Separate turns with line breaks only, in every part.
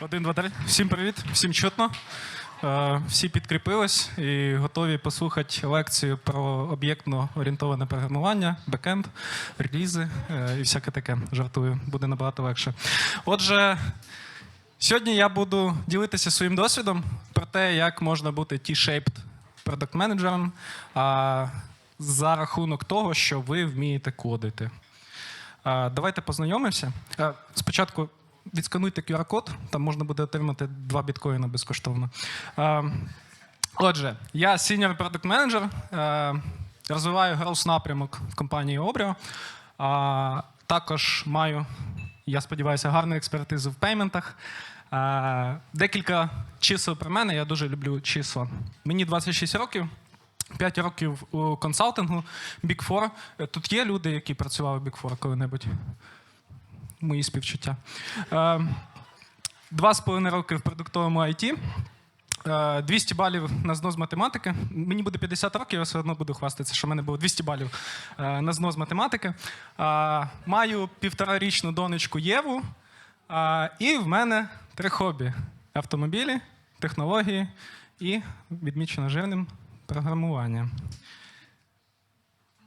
Один, два, три. Всім привіт, всім чутно. Е, Всі підкріпились і готові послухати лекцію про об'єктно орієнтоване програмування, бекенд, релізи е, і всяке таке. Жартую, буде набагато легше. Отже, сьогодні я буду ділитися своїм досвідом про те, як можна бути T-shaped продакт менеджером за рахунок того, що ви вмієте кодити. Давайте познайомимося. Спочатку відскануйте QR-код, там можна буде отримати 2 біткоїна безкоштовно. Отже, я senior product manager, е, розвиваю growth напрямок в компанії. А, Також маю, я сподіваюся, гарну експертизу в пейментах. Е, Декілька чисел про мене, я дуже люблю числа. Мені 26 років. 5 років у консалтингу Big Four. Е, Тут є люди, які працювали в Big Four коли-небудь. Мої співчуття. Е, Два з половиною роки в продуктовому IT. Е, 200 балів на знос математики. Мені буде 50 років, я все одно буду хвастатися, що в мене було 200 балів е, на знос математики. Е, Маю півторарічну донечку Єву. е, І в мене три хобі: автомобілі, технології і відмічено жирним програмування.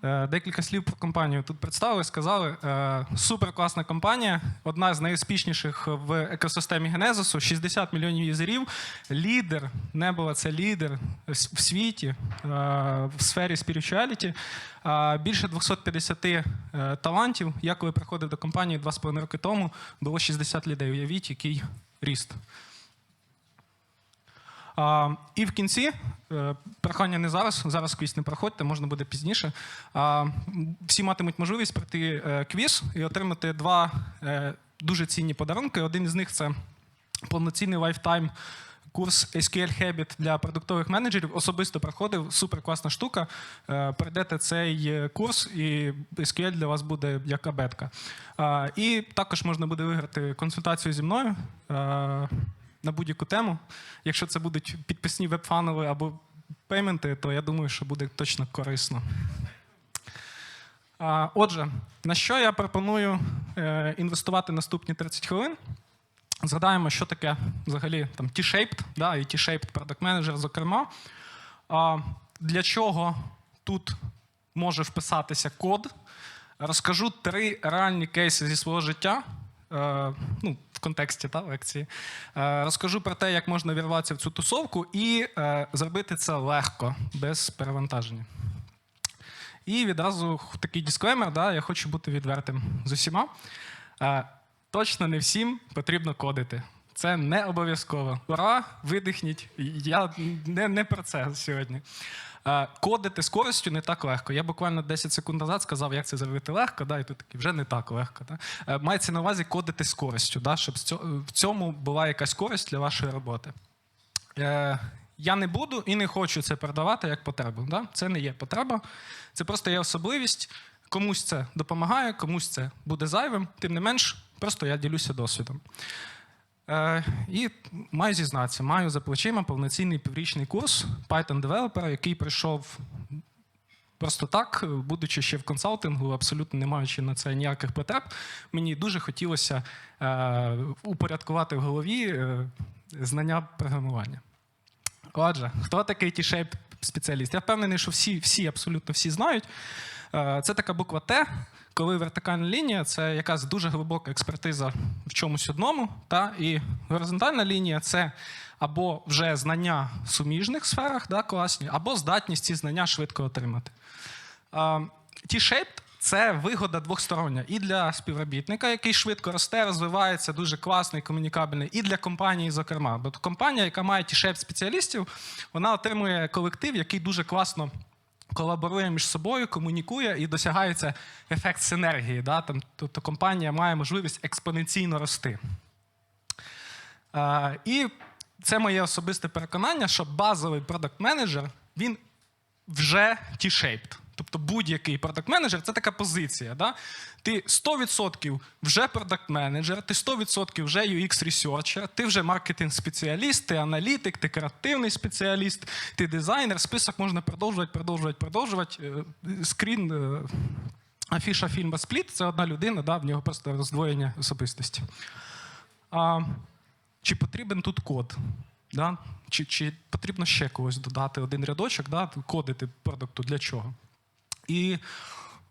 Е, Декілька слів про компанію тут представили, сказали. Е, Супер класна компанія, одна з найуспішніших в екосистемі Генезису, 60 мільйонів юзерів. Лідер, Небова це лідер в світі е, в сфері. Е, Більше 250 е, талантів. Я коли приходив до компанії 2,5 роки тому, було 60 людей. Уявіть, який ріст. І в кінці, е, прохання не зараз, зараз квіз не проходьте, можна буде пізніше. Всі матимуть можливість пройти е, квіз і отримати два е, дуже цінні подарунки. Один із них це повноцінний лайфтайм. Курс SQL Habit для продуктових менеджерів особисто проходив. Супер класна штука. Пройдете цей курс, і SQL для вас буде як абетка. І також можна буде виграти консультацію зі мною. На будь-яку тему. Якщо це будуть підписні веб-фанови або пейменти, то я думаю, що буде точно корисно. Отже, на що я пропоную е, інвестувати наступні 30 хвилин? Згадаємо, що таке взагалі там T-shaped, да, і T-shaped Product Manager, зокрема. Для чого тут може вписатися код? Розкажу три реальні кейси зі свого життя. Е, ну, контексті та, лекції. Е, розкажу про те, як можна вірватися в цю тусовку і е, зробити це легко, без перевантаження. І відразу такий дисклеймер, да, я хочу бути відвертим з усіма. Е, точно не всім потрібно кодити. Це не обов'язково. Ура, видихніть. Я не, не про це сьогодні. Е, Кодити з користю не так легко. Я буквально 10 секунд назад сказав, як це зробити легко, да, і тут такий вже не так легко. Да. Е, Мається на увазі кодити з користю, да, щоб в цьому була якась користь для вашої роботи. Е, Я не буду і не хочу це продавати як потребу. Да? Це не є потреба, це просто є особливість. Комусь це допомагає, комусь це буде зайвим. Тим не менш, просто я ділюся досвідом. Е, і маю зізнатися, маю за плечима повноцінний піврічний курс Python Developer, який прийшов просто так, будучи ще в консалтингу, абсолютно не маючи на це ніяких потреб. Мені дуже хотілося е, упорядкувати в голові е, знання програмування. Отже, хто такий T-shape спеціаліст? Я впевнений, що всі, всі, абсолютно всі знають. Е, Це така буква Т, коли вертикальна лінія це якась дуже глибока експертиза в чомусь одному, та, і горизонтальна лінія це або вже знання в суміжних сферах, да, класні, або здатність ці знання швидко отримати. Е, T-shaped це вигода двостороння і для співробітника, який швидко росте, розвивається, дуже класний, комунікабельний, і для компанії, зокрема. Бо компанія, яка має T-shaped спеціалістів, вона отримує колектив, який дуже класно колаборує між собою, комунікує і досягається ефект синергії. Да? Там, тобто компанія має можливість експоненційно рости. Е, і це моє особисте переконання, що базовий продакт-менеджер він вже T-shaped. Тобто будь-який продакт-менеджер це така позиція. Да? Ти 100% вже продакт-менеджер, ти 100% вже UX-ресерчер, ти вже маркетинг-спеціаліст, ти аналітик, ти креативний спеціаліст, ти дизайнер. Список можна продовжувати, продовжувати, продовжувати. Е, Скрін е, афіша фільму Спліт це одна людина, да? в нього просто роздвоєння особистості. А, чи потрібен тут код? Да? Чи, чи потрібно ще когось додати один рядочок, да? кодити продукту для чого? І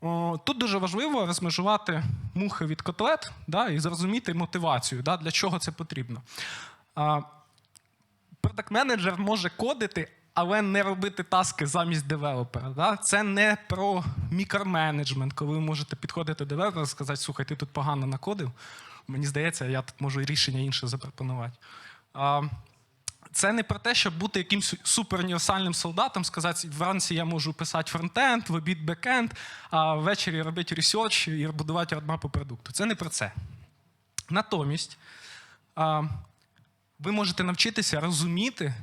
о, тут дуже важливо розмежувати мухи від котлет да, і зрозуміти мотивацію, да, для чого це потрібно. Продакт-менеджер може кодити, але не робити таски замість девелопера. Да? Це не про мікроменеджмент, коли ви можете підходити до девелопера і сказати, слухай, ти тут погано накодив. Мені здається, я тут можу рішення інше запропонувати. Це не про те, щоб бути якимсь суперуніверсальним солдатом, сказати, вранці я можу писати фронтенд, в обід бекенд, а ввечері робити ресерч і будувати родмапу продукту. Це не про це. Натомість ви можете навчитися розуміти,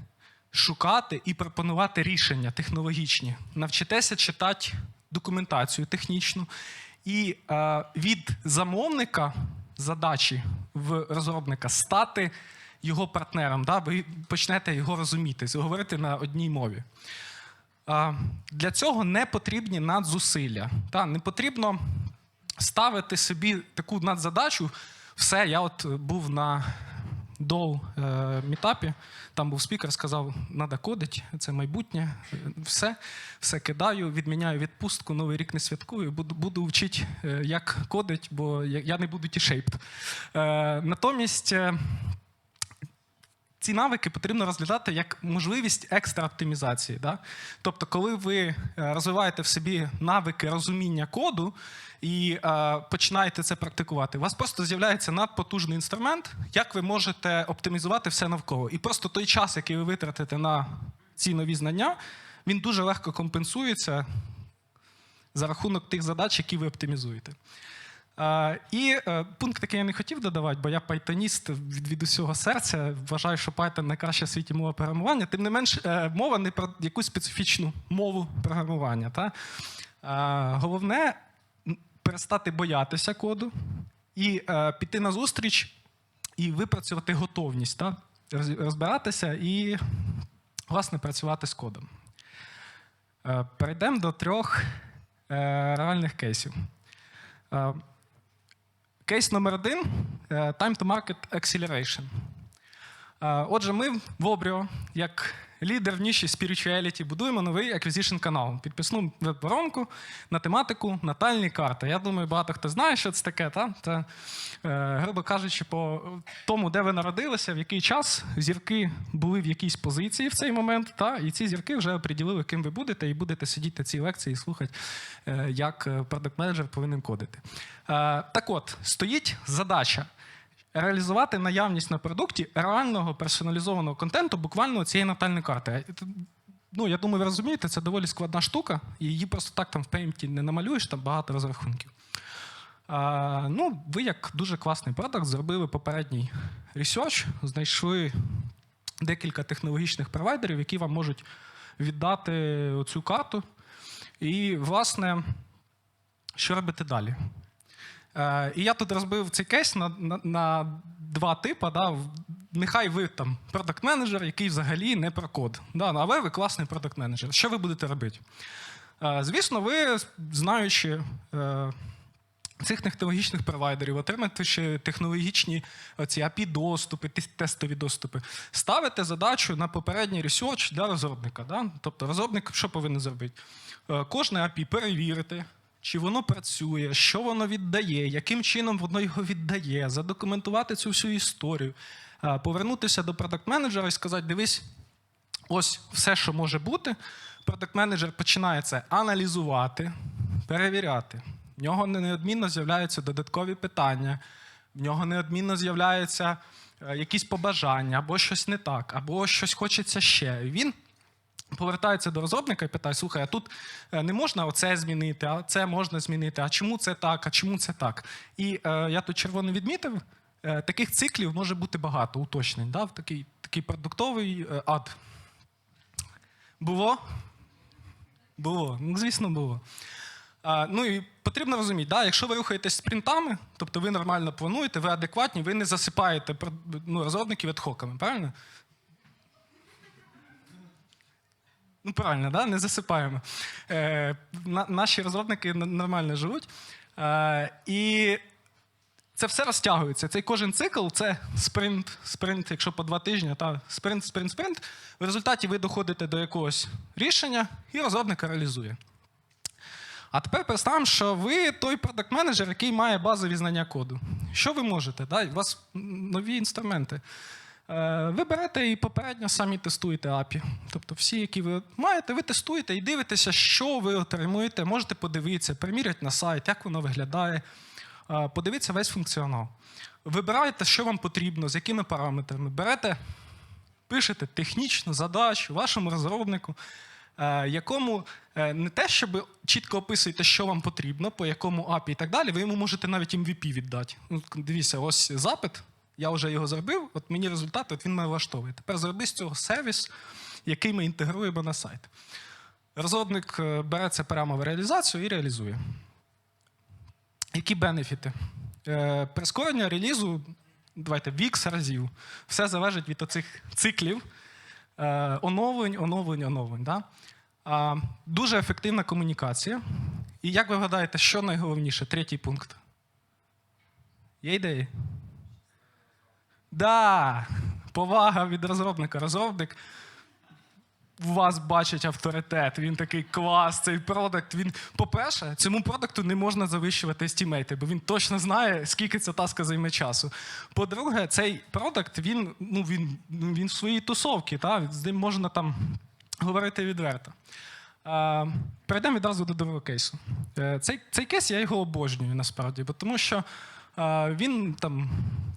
шукати і пропонувати рішення технологічні. Навчитеся читати документацію технічну. І від замовника задачі в розробника стати його партнером. Да? Ви почнете його розуміти, говорити на одній мові. Для цього не потрібні надзусилля. Та? Не потрібно ставити собі таку надзадачу. Все, я от був на Дол е, мітапі, там був спікер, сказав, треба кодити, це майбутнє. Все, все кидаю, відміняю відпустку, новий рік не святкую, буду, буду вчити, е, як кодить, бо я, я не буду ті-шейпт. Е, натомість. Ці навики потрібно розглядати як можливість екстра оптимізації. Да? Тобто, коли ви е, розвиваєте в собі навики розуміння коду і е, починаєте це практикувати, у вас просто з'являється надпотужний інструмент, як ви можете оптимізувати все навколо. І просто той час, який ви витратите на ці нові знання, він дуже легко компенсується за рахунок тих задач, які ви оптимізуєте. І е, пункт, який я не хотів додавати, бо я пайтоніст від, від усього серця. Вважаю, що Python найкраща в світі мова програмування. Тим не менш, е, мова не про якусь специфічну мову програмування. Та? Головне перестати боятися коду і е, піти на зустріч і випрацювати готовність, та? розбиратися і, власне, працювати з кодом. Перейдемо до трьох реальних кейсів. Кейс номер один е, Time to Market Acceleration. Е, Отже, ми в Обріо, як лідер в ніші spirituality, будуємо новий acquisition канал. Підписну веб-воронку на тематику натальні карти. Я думаю, багато хто знає, що це таке. Та? Це, е, грубо кажучи, по тому, де ви народилися, в який час зірки були в якійсь позиції в цей момент, та? і ці зірки вже оприділили, ким ви будете, і будете сидіти на цій лекції і слухати, е, як продакт-менеджер повинен кодити. Е, Так от, стоїть задача реалізувати наявність на продукті реального персоналізованого контенту буквально цієї натальної карти. Ну, я думаю, ви розумієте, це доволі складна штука, і її просто так там в пеймті не намалюєш, там багато розрахунків. А, ну, ви, як дуже класний продакт, зробили попередній ресерч, знайшли декілька технологічних провайдерів, які вам можуть віддати цю карту. І, власне, що робити далі? Е, і я тут розбив цей кейс на, на, на два типи. Да. Нехай ви там продакт-менеджер, який взагалі не про код. Да, але ви класний продакт-менеджер. Що ви будете робити? Е, Звісно, ви, знаючи е, цих технологічних провайдерів, отримуючи технологічні ці API-доступи, тестові доступи, ставите задачу на попередній ресерч для розробника. Да? Тобто розробник що повинен зробити? Кожне API перевірити, чи воно працює, що воно віддає, яким чином воно його віддає, задокументувати цю всю історію, повернутися до продакт-менеджера і сказати: дивись, ось все, що може бути. Продакт-менеджер починає це аналізувати, перевіряти. В нього неодмінно з'являються додаткові питання, в нього неодмінно з'являються е, якісь побажання, або щось не так, або щось хочеться ще. Він повертається до розробника і питає: слухай, а тут е, не можна оце змінити, а це можна змінити. А чому це так? А чому це так? І е, я тут червоно відмітив. е, Таких циклів може бути багато уточнень. Да? В такий, такий продуктовий е, ад. Було? Було. Ну, звісно, було. А, ну і потрібно розуміти, да, якщо ви рухаєтесь спринтами, тобто ви нормально плануєте, ви адекватні, ви не засипаєте ну, розробників адхоками, правильно? Ну, правильно, да? не засипаємо. Е, на, наші розробники нормально живуть. Е, і це все розтягується. Цей кожен цикл це спринт, спринт, якщо по два тижні, та спринт, спринт, спринт. В результаті ви доходите до якогось рішення і розробник реалізує. А тепер представимо, що ви той продакт-менеджер, який має базові знання коду. Що ви можете? Да? У вас нові інструменти. Е, Ви берете і попередньо самі тестуєте API. Тобто всі, які ви маєте, ви тестуєте і дивитеся, що ви отримуєте. Можете подивитися, приміряти на сайт, як воно виглядає, е, подивитися весь функціонал. Вибираєте, що вам потрібно, з якими параметрами. Берете пишете технічну задачу вашому розробнику, е, якому не те, щоб чітко описуєте, що вам потрібно, по якому API і так далі, ви йому можете навіть MVP віддати. Ну, дивіться, ось запит, я вже його зробив, от мені результат, от він мене влаштовує. Тепер зроби з цього сервіс, який ми інтегруємо на сайт. Розробник е, бере це прямо в реалізацію і реалізує. Які бенефіти? Е, прискорення релізу, давайте, в X разів. Все залежить від оцих циклів. Е, оновлень, оновлень, оновлень. Да? Дуже ефективна комунікація. І як ви гадаєте, що найголовніше? Третій пункт. Є ідеї? Да, повага від розробника. Розробник у вас бачить авторитет. Він такий клас, цей продакт. Він, по-перше, цьому продукту не можна завищувати естімейти, бо він точно знає, скільки ця таска займе часу. По-друге, цей продакт, він, ну, він, він в своїй тусовці, та? з ним можна там говорити відверто. А, перейдемо відразу до другого кейсу. Е, Цей, цей кейс я його обожнюю насправді, бо тому що він там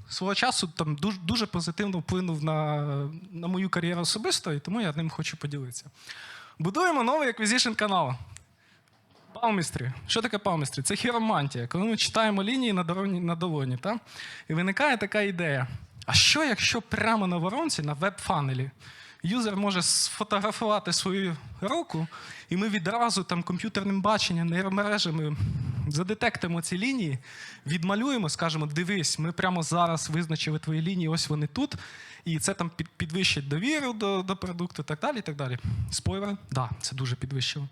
свого часу там дуже, дуже позитивно вплинув на, на мою кар'єру особисто, і тому я ним хочу поділитися. Будуємо новий acquisition канал. Палмістрі. Що таке палмістрі? Це хіромантія. Коли ми читаємо лінії на долоні, на долоні та? і виникає така ідея. А що, якщо прямо на воронці, на веб-фанелі, юзер може сфотографувати свою руку, і ми відразу там комп'ютерним баченням, нейромережами задетектимо ці лінії, відмалюємо, скажемо: дивись, ми прямо зараз визначили твої лінії, ось вони тут. І це там під- підвищить довіру до, до продукту, так далі. так далі. Спойлер, да, це дуже підвищило.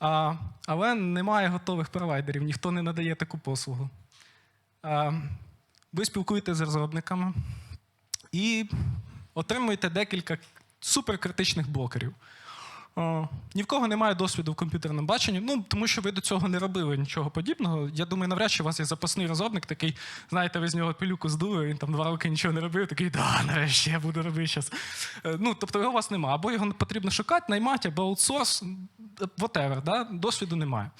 А, але немає готових провайдерів, ніхто не надає таку послугу. А, ви спілкуєтеся з розробниками і отримуєте декілька суперкритичних блокерів. О, ні в кого немає досвіду в комп'ютерному баченні, ну тому що ви до цього не робили нічого подібного. Я думаю, навряд чи у вас є запасний розробник, такий, знаєте, ви з нього пилюку здули, він там два роки нічого не робив, такий, да, нарешті я буду робити зараз. Ну, тобто його у вас немає. Або його потрібно шукати, наймати, або аутсорс, whatever, да? досвіду немає.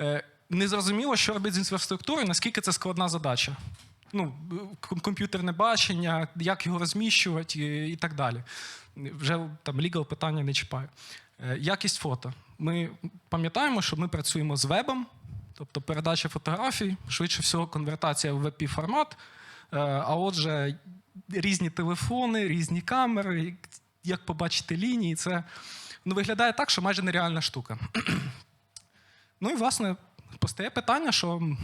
Е, Незрозуміло, що робити з інфраструктурою, наскільки це складна задача. Ну, комп'ютерне бачення, як його розміщувати і так далі. Вже там legal питання не чіпаю. Е, Якість фото. Ми пам'ятаємо, що ми працюємо з вебом, тобто передача фотографій, швидше всього, конвертація в WebP формат. Е, А отже, різні телефони, різні камери, як побачити лінії, це ну, виглядає так, що майже нереальна штука. Ну і власне постає питання, що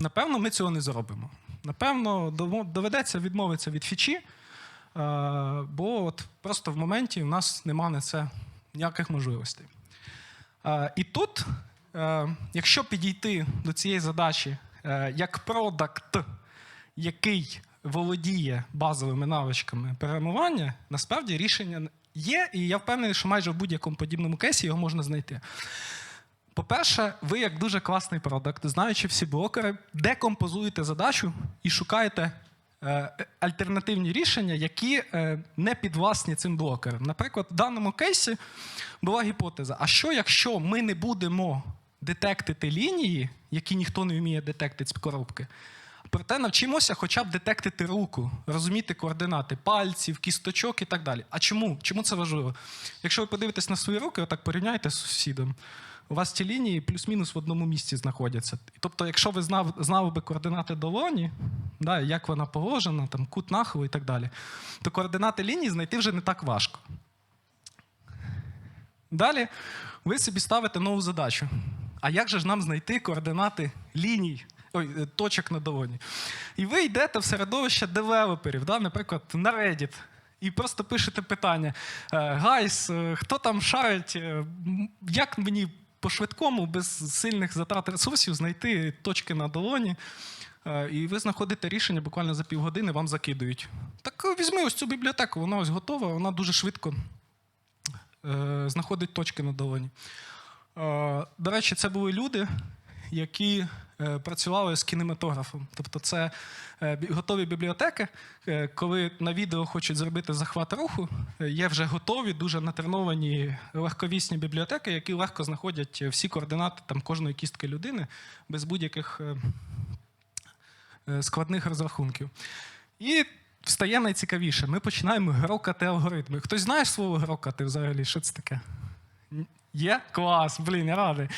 напевно ми цього не зробимо. Напевно, доведеться відмовитися від фічі, бо от просто в моменті у нас немає на це ніяких можливостей. Е, І тут, е, якщо підійти до цієї задачі е, як продакт, який володіє базовими навичками програмування, насправді рішення є, і я впевнений, що майже в будь-якому подібному кейсі його можна знайти. По-перше, ви, як дуже класний продакт, знаючи всі блокери, декомпозуєте задачу і шукаєте е, альтернативні рішення, які е, не підвласні цим блокерам. Наприклад, в даному кейсі була гіпотеза: а що, якщо ми не будемо детектити лінії, які ніхто не вміє детектити з коробки? Проте навчимося хоча б детектити руку, розуміти координати пальців, кісточок і так далі. А чому? Чому це важливо? Якщо ви подивитесь на свої руки, отак порівняйте з сусідом, у вас ці лінії плюс-мінус в одному місці знаходяться. Тобто, якщо ви знав, знали би координати долоні, да, як вона положена, там, кут нахилу і так далі, то координати лінії знайти вже не так важко. Далі ви собі ставите нову задачу. А як же ж нам знайти координати ліній, ой, е, точок на долоні? І ви йдете в середовище девелоперів, да, наприклад, на Reddit, і просто пишете питання: Гайс, хто там шарить, е, як мені по-швидкому, без сильних затрат ресурсів, знайти точки на долоні? е, і ви знаходите рішення буквально за півгодини, вам закидують. Так візьми ось цю бібліотеку, вона ось готова, вона дуже швидко е, знаходить точки на долоні. Е, До речі, це були люди, які е, працювали з кінематографом. Тобто, це е, готові бібліотеки, е, коли на відео хочуть зробити захват руху, є вже готові, дуже натреновані легковісні бібліотеки, які легко знаходять всі координати там, кожної кістки людини без будь-яких складних розрахунків. І встає найцікавіше. Ми починаємо грокати алгоритми. Хтось знає слово грокати взагалі? Що це таке? Є? Клас, блін, я радий.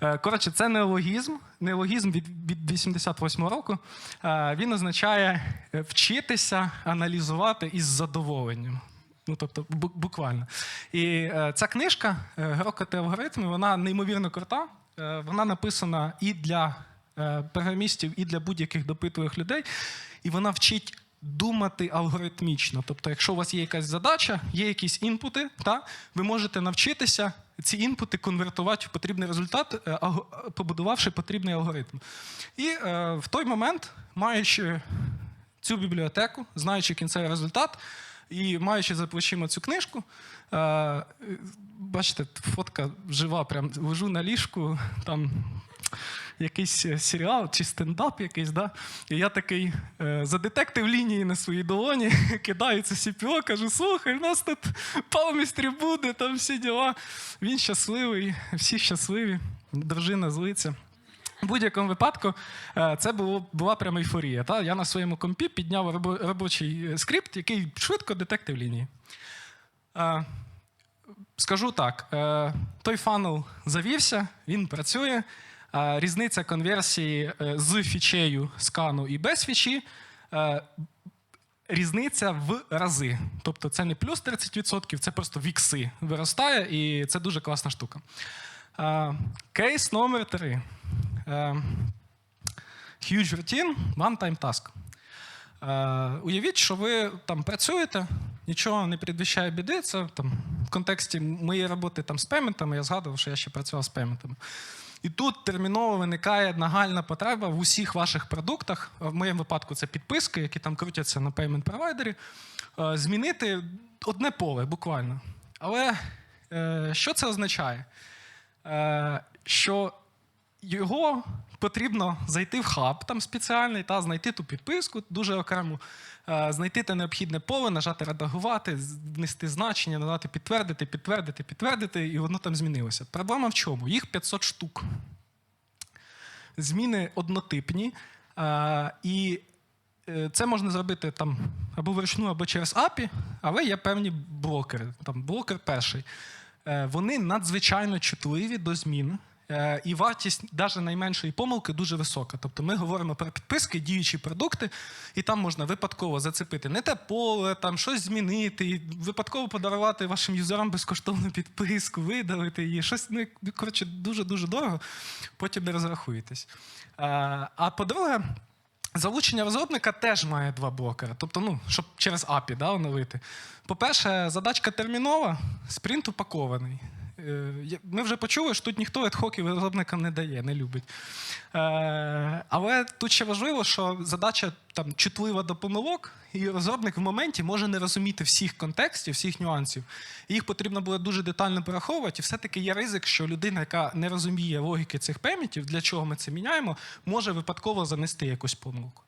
Е, Коротше, це неологізм. Неологізм від, від 88 року. Е, Він означає е, вчитися аналізувати із задоволенням. Ну, тобто, буквально. І ця книжка Грокати алгоритми, вона неймовірно крута. Вона написана і для програмістів, і для будь-яких допитливих людей. І вона вчить думати алгоритмічно. Тобто, якщо у вас є якась задача, є якісь інпути, та, ви можете навчитися ці інпути конвертувати в потрібний результат, е, побудувавши потрібний алгоритм. І е, в той момент, маючи цю бібліотеку, знаючи кінцевий результат і маючи за плечима цю книжку, е, бачите, фотка жива, прям лежу на ліжку, там якийсь е, серіал чи стендап якийсь, да? і я такий е, задетектив лінії на своїй долоні, кидаю це CPO, кажу, слухай, у нас тут палмістрі буде, там всі діла. Він щасливий, всі щасливі, дружина злиться. В будь-якому випадку е, це було, була прямо ейфорія. Та? Я на своєму компі підняв робочий скрипт, який швидко детектив лінії. Скажу так: той фанел завівся, він працює. Е, Різниця конверсії е, з фічею скану і без фічі. е, Різниця в рази. Тобто це не плюс 30%, це просто вікси виростає, і це дуже класна штука. Е, Кейс номер 3. Huge routine, one-time task. Е, уявіть, що ви там працюєте, нічого не передвіщає біди. Це там в контексті моєї роботи там з пементами, я згадував, що я ще працював з пементами. І тут терміново виникає нагальна потреба в усіх ваших продуктах. В моєму випадку це підписки, які там крутяться на пеймент провайдері, змінити одне поле буквально. Але е, що це означає? Е, що його потрібно зайти в хаб там спеціальний, та знайти ту підписку дуже окремо, е, знайти те необхідне поле, нажати редагувати, внести значення, надати підтвердити, підтвердити, підтвердити, і воно там змінилося. Проблема в чому? Їх 500 штук. Зміни однотипні, е, і е, це можна зробити там або вручну, або через API, але є певні блокери. Там блокер перший. Вони надзвичайно чутливі до змін. Е, І вартість навіть найменшої помилки дуже висока. Тобто ми говоримо про підписки, діючі продукти, і там можна випадково зацепити не те поле, там щось змінити, випадково подарувати вашим юзерам безкоштовну підписку, видалити її. Щось ну, коротше, дуже-дуже дорого, потім не розрахуєтесь. Е, А по-друге, Залучення розробника теж має два блокери. Тобто, ну, щоб через API да, оновити. По-перше, задачка термінова, спринт упакований. Е, Ми вже почули, що тут ніхто адхоків розробникам не дає, не любить. Е, Але тут ще важливо, що задача там чутлива до помилок, і розробник в моменті може не розуміти всіх контекстів, всіх нюансів. Їх потрібно було дуже детально пораховувати. І все-таки є ризик, що людина, яка не розуміє логіки цих пемітів, для чого ми це міняємо, може випадково занести якусь помилку.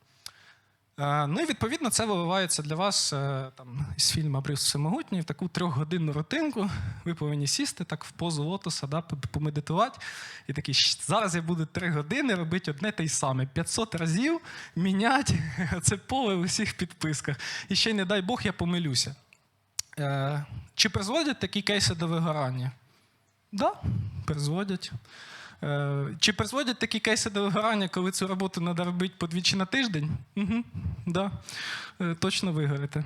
Е, Ну і відповідно це виливається для вас е, там, із фільму Брюс Всемогутній в таку трьохгодинну рутинку. Ви повинні сісти так в позу лотоса, да, помедитувати. І такий, зараз я буду три години робити одне те й саме. 500 разів міняти це поле в усіх підписках. І ще не дай Бог, я помилюся. Е, Чи призводять такі кейси до вигорання? Так, да, призводять. Е, Чи призводять такі кейси до вигорання, коли цю роботу треба робити подвічі на тиждень? Угу, да. Е, Точно вигорите.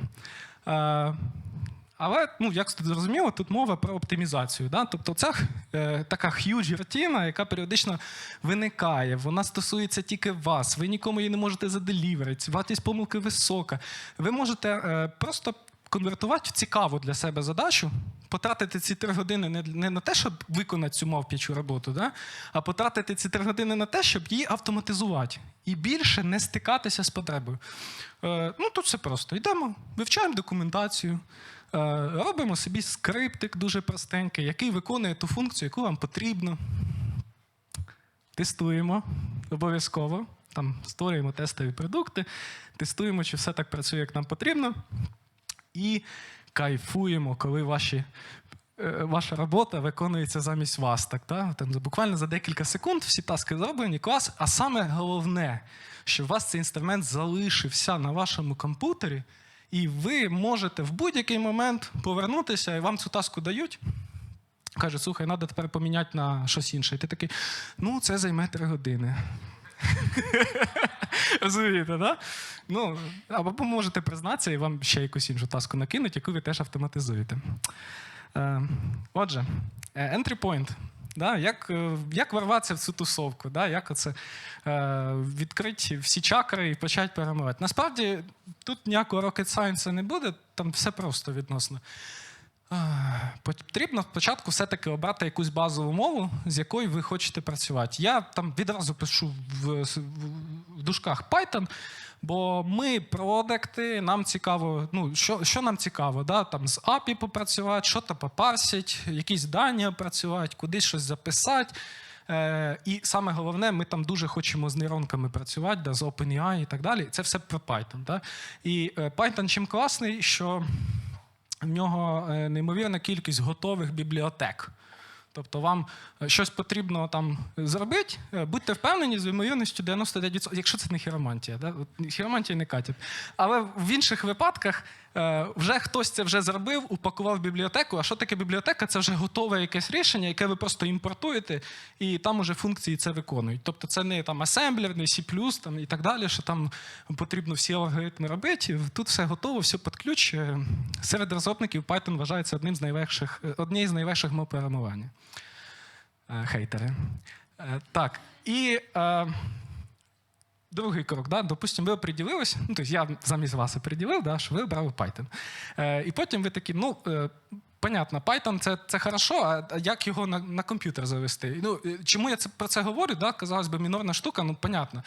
Але, ну, як зрозуміло, тут мова про оптимізацію. Да? Тобто ця е, така huge рутина, яка періодично виникає, вона стосується тільки вас. Ви нікому її не можете заделіверити, вартість помилки висока. Ви можете е, просто конвертувати в цікаву для себе задачу, потратити ці три години не, не на те, щоб виконати цю мавп'ячу роботу, да? а потратити ці три години на те, щоб її автоматизувати і більше не стикатися з потребою. Е, ну, тут все просто. Йдемо, вивчаємо документацію, е, робимо собі скриптик дуже простенький, який виконує ту функцію, яку вам потрібно. Тестуємо обов'язково. Там створюємо тестові продукти, тестуємо, чи все так працює, як нам потрібно. І кайфуємо, коли ваші, е, ваша робота виконується замість вас. Так, да? Там, буквально за декілька секунд всі таски зроблені, клас. А саме головне, що у вас цей інструмент залишився на вашому комп'ютері, і ви можете в будь-який момент повернутися, і вам цю таску дають. Каже, слухай, треба тепер поміняти на щось інше. І ти такий, ну, це займе три години. Розумієте, да? Ну, або можете признатися і вам ще якусь іншу таску накинуть, яку ви теж автоматизуєте. Е, отже, е, entry point. Да? Як, е, як ворватися в цю тусовку? Да? Як оце е, відкрити всі чакри і почати перемивати? Насправді тут ніякого rocket science не буде, там все просто відносно. Потрібно спочатку все-таки обрати якусь базову мову, з якою ви хочете працювати. Я там відразу пишу в, в, в дужках Python, бо ми продакти, нам цікаво, ну, що, що нам цікаво, да? там з API попрацювати, що то попарсять, якісь дані опрацювати, кудись щось записати. Е, і саме головне, ми там дуже хочемо з нейронками працювати, да, з OpenAI і так далі. Це все про Python. Да? І е, Python чим класний, що в нього е, неймовірна кількість готових бібліотек. Тобто вам е, щось потрібно там зробити, е, будьте впевнені з ймовірністю 99%, якщо це не хіромантія. Да? Хіромантія не катять. Але в інших випадках вже хтось це вже зробив, упакував бібліотеку. А що таке бібліотека? Це вже готове якесь рішення, яке ви просто імпортуєте, і там уже функції це виконують. Тобто це не там асемблер, не C++ там, і так далі, що там потрібно всі алгоритми робити. Тут все готово, все під ключ. Е, Серед розробників Python вважається одним з найважчих, е, однією з найважчих мов програмування. Е, Хейтери. Е, Так. І е, другий крок. Да? Допустимо, ви оприділились, ну, тобто я замість вас оприділив, да, що ви обрали Python. Е, і потім ви такі, ну. Понятно, Python це, це хорошо, а як його на, на комп'ютер завести? Ну, чому я це, про це говорю? Да? Казалось би, мінорна штука, ну понятно,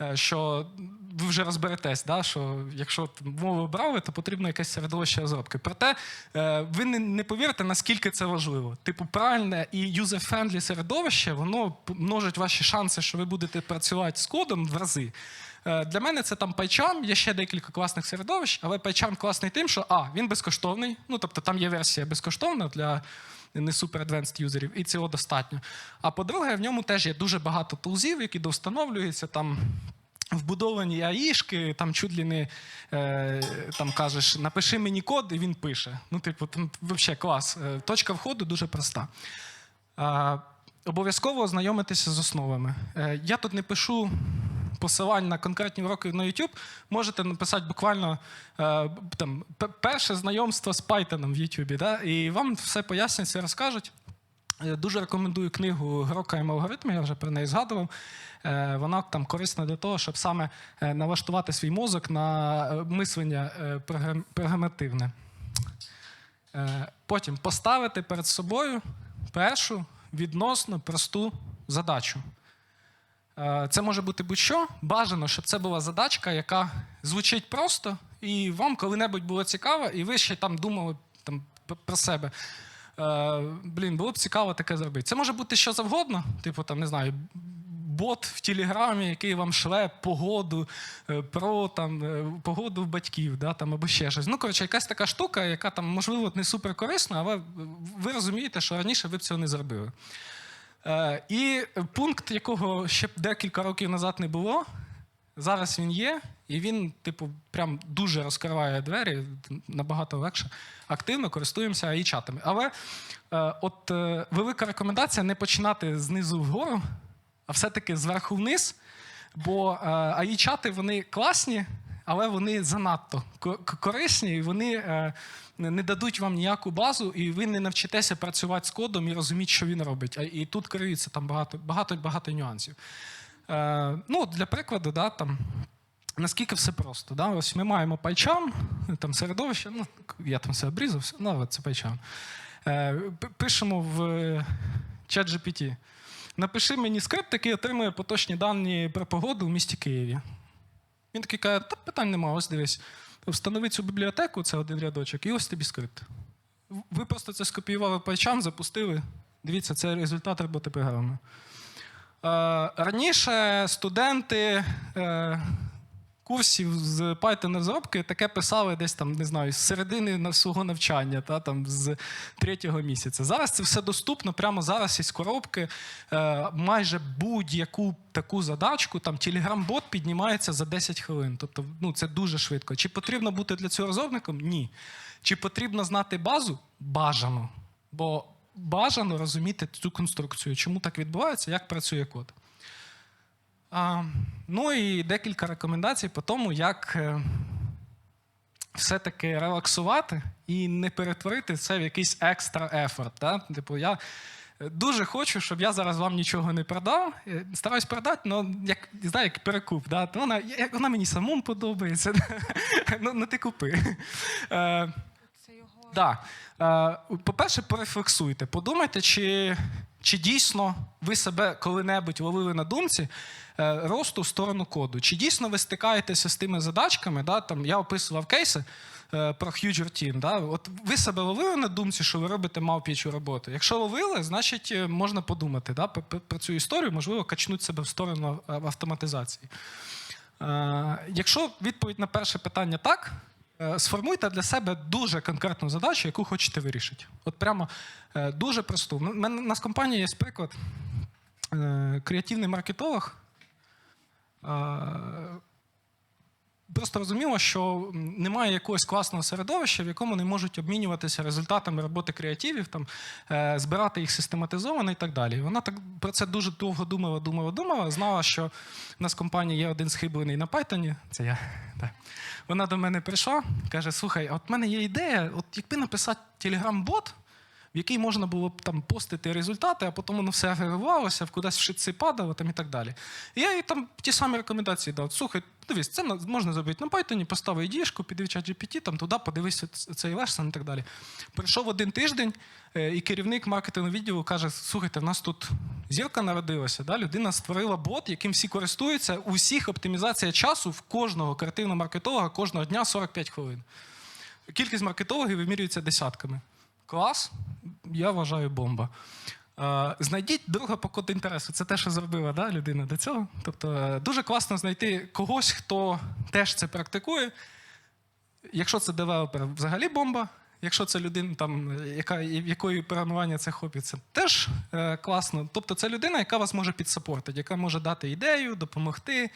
е, що ви вже розберетесь, да? що якщо мову обрали, то потрібно якесь середовище розробки. Проте е, ви не, не повірите, наскільки це важливо. Типу, правильне і user-friendly середовище, воно множить ваші шанси, що ви будете працювати з кодом в рази. Е, Для мене це там PyCharm, є ще декілька класних середовищ, але PyCharm класний тим, що а, він безкоштовний, ну тобто там є версія безкоштовна для не супер advanced юзерів, і цього достатньо. А по-друге, в ньому теж є дуже багато тулзів, які довстановлюються там. Вбудовані аїшки, там чуть ли не е, там кажеш, напиши мені код, і він пише. Ну, типу, там взагалі клас. Е, Точка входу дуже проста. Е, обов'язково ознайомитися з основами. Е, я тут не пишу посилань на конкретні уроки на YouTube. Можете написати буквально е, там, перше знайомство з Python в YouTube, да? і вам все пояснять, все розкажуть. Е, Дуже рекомендую книгу Грока і алгоритми, я вже про неї згадував. Е, Вона там корисна для того, щоб саме налаштувати свій мозок на мислення програмативне. Потім поставити перед собою першу відносно просту задачу. Е, Це може бути будь-що. Бажано, щоб це була задачка, яка звучить просто, і вам коли-небудь було цікаво, і ви ще там думали там, про себе. Е, Блін, було б цікаво таке зробити. Це може бути що завгодно, типу, там, не знаю, бот в Телеграмі, який вам шле погоду е, про там, погоду батьків, да, там, або ще щось. Ну, коротше, якась така штука, яка там, можливо, не супер корисна, але ви розумієте, що раніше ви б цього не зробили. Е, і пункт, якого ще декілька років назад не було, зараз він є, і він, типу, прям дуже розкриває двері, набагато легше. Активно користуємося ai чатами Але е, от е, велика рекомендація не починати знизу вгору, а все-таки зверху вниз. Бо е, ai чати вони класні, але вони занадто корисні, і вони е, не дадуть вам ніяку базу, і ви не навчитеся працювати з кодом і розуміти, що він робить. І тут криється там багато, багато, багато нюансів. Е, ну, для прикладу, да, там, наскільки все просто. Да? Ось ми маємо PyCharm, там середовище, ну, я там все обрізав, ну, але це PyCharm. Е, Пишемо в е, чат GPT. Напиши мені скрипт, який отримує поточні дані про погоду в місті Києві. Він такий каже, та питань нема, ось дивись. Встанови цю бібліотеку, це один рядочок, і ось тобі скрипт. Ви просто це скопіювали PyCharm, запустили. Дивіться, це результат роботи програми. Е, раніше студенти е, курсів з Python розробки таке писали десь там, не знаю, з середини свого навчання, та, там, з третього місяця. Зараз це все доступно прямо зараз із коробки. Е, майже будь-яку таку задачку, там Telegram-бот піднімається за 10 хвилин. Тобто, ну, це дуже швидко. Чи потрібно бути для цього розробником? Ні. Чи потрібно знати базу? Бажано. Бо бажано розуміти цю конструкцію, чому так відбувається, як працює код. А, ну і декілька рекомендацій по тому, як е, все-таки релаксувати і не перетворити це в якийсь екстра ефорт. Да? Типу, я е, дуже хочу, щоб я зараз вам нічого не продав. Е, Стараюсь продати, але як, знаю, як перекуп. Да? Вона, як- вона мені самому подобається. ну, ну ти купи.
Це його
Да. По-перше, порефлексуйте. Подумайте, чи, чи дійсно ви себе коли-небудь ловили на думці е, росту в сторону коду. Чи дійсно ви стикаєтеся з тими задачками? Да? Там, я описував кейси е, про Huge Routine. Да? От ви себе ловили на думці, що ви робите мавпічу роботу. Якщо ловили, значить е, можна подумати да? про, про- цю історію, можливо, качнути себе в сторону е, автоматизації. Е, Якщо відповідь на перше питання так, сформуйте для себе дуже конкретну задачу, яку хочете вирішити. От прямо е, дуже просту. У нас в компанії є приклад. Е, Креативний маркетолог. е, Просто розуміло, що немає якогось класного середовища, в якому не можуть обмінюватися результатами роботи креативів, там, е, збирати їх систематизовано і так далі. Вона так про це дуже довго думала, думала, думала. Знала, що в нас в компанії є один схиблений на Python. Це я. Так. Вона до мене прийшла, каже: слухай, от в мене є ідея, от якби написати Telegram-бот, в який можна було б там постити результати, а потім воно все агрегувалося, кудись в шитси падало там, і так далі. І я їй там ті самі рекомендації дав. Слухай, дивись, це можна зробити на Python, постави діжку, в GPT, там туди подивись цей лешсон і так далі. Пройшов один тиждень, е, і керівник маркетингового відділу каже: слухайте, в нас тут зірка народилася, да? людина створила бот, яким всі користуються. У всіх оптимізація часу в кожного креативного маркетолога кожного дня 45 хвилин. Кількість маркетологів вимірюється десятками. Клас, я вважаю бомба. Е, Знайдіть друга по коду інтересу. Це те, що зробила да, людина до цього. Тобто е, дуже класно знайти когось, хто теж це практикує. Якщо це девелопер, взагалі бомба. Якщо це людина, там, яка, якої програмування це хобі, це теж е, класно. Тобто це людина, яка вас може підсапортити, яка може дати ідею, допомогти,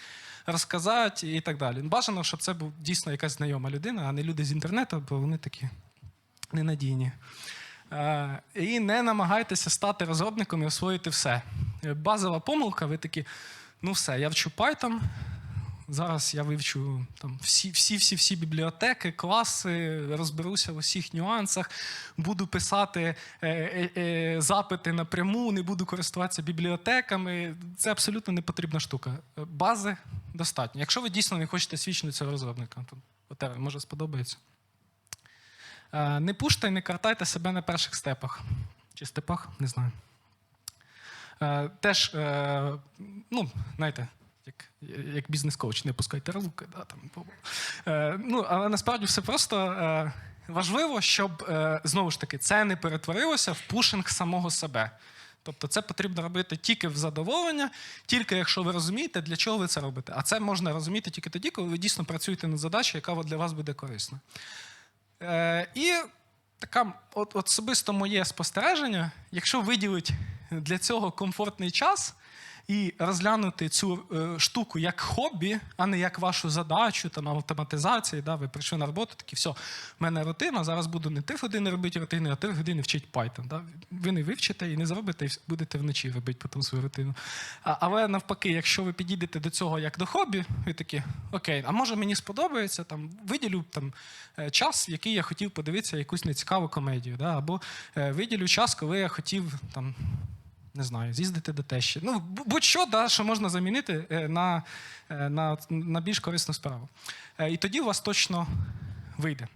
розказати і так далі. Бажано, щоб це був дійсно якась знайома людина, а не люди з інтернету, бо вони такі ненадійні. Е, І не намагайтеся стати розробником і освоїти все. Е, Базова помилка, ви такі, ну все, я вчу Python. Зараз я вивчу там всі, всі, всі, всі бібліотеки, класи, розберуся в усіх нюансах, буду писати е, е, е, запити напряму, не буду користуватися бібліотеками. Це абсолютно не потрібна штука. Бази достатньо. Якщо ви дійсно не хочете свідчити цього розробника, то whatever, може сподобається. Е, Не пуште і не картайте себе на перших степах. Чи степах, не знаю. Е, Теж, е, ну, знаєте, як, як бізнес-коуч, не пускайте руки. Да, там, ну, але насправді все просто важливо, щоб знову ж таки це не перетворилося в пушинг самого себе. Тобто це потрібно робити тільки в задоволення, тільки якщо ви розумієте, для чого ви це робите. А це можна розуміти тільки тоді, коли ви дійсно працюєте над задачею, яка для вас буде корисна. Е, і така от, особисто моє спостереження, якщо виділить для цього комфортний час і розглянути цю е, штуку як хобі, а не як вашу задачу, там автоматизації, да, ви прийшли на роботу, такі, все, в мене рутина, зараз буду не три години робити рутини, а три години вчити Python. Да. Ви не вивчите і не зробите, і будете вночі робити потім свою рутину. А, але навпаки, якщо ви підійдете до цього як до хобі, ви такі, окей, а може мені сподобається, там, виділю там, е, час, який я хотів подивитися якусь нецікаву комедію, да, або е, виділю час, коли я хотів там, не знаю, з'їздити до тещі. Ну, будь-що, да, що можна замінити е, на, е, на, на більш корисну справу. Е, І тоді у вас точно вийде.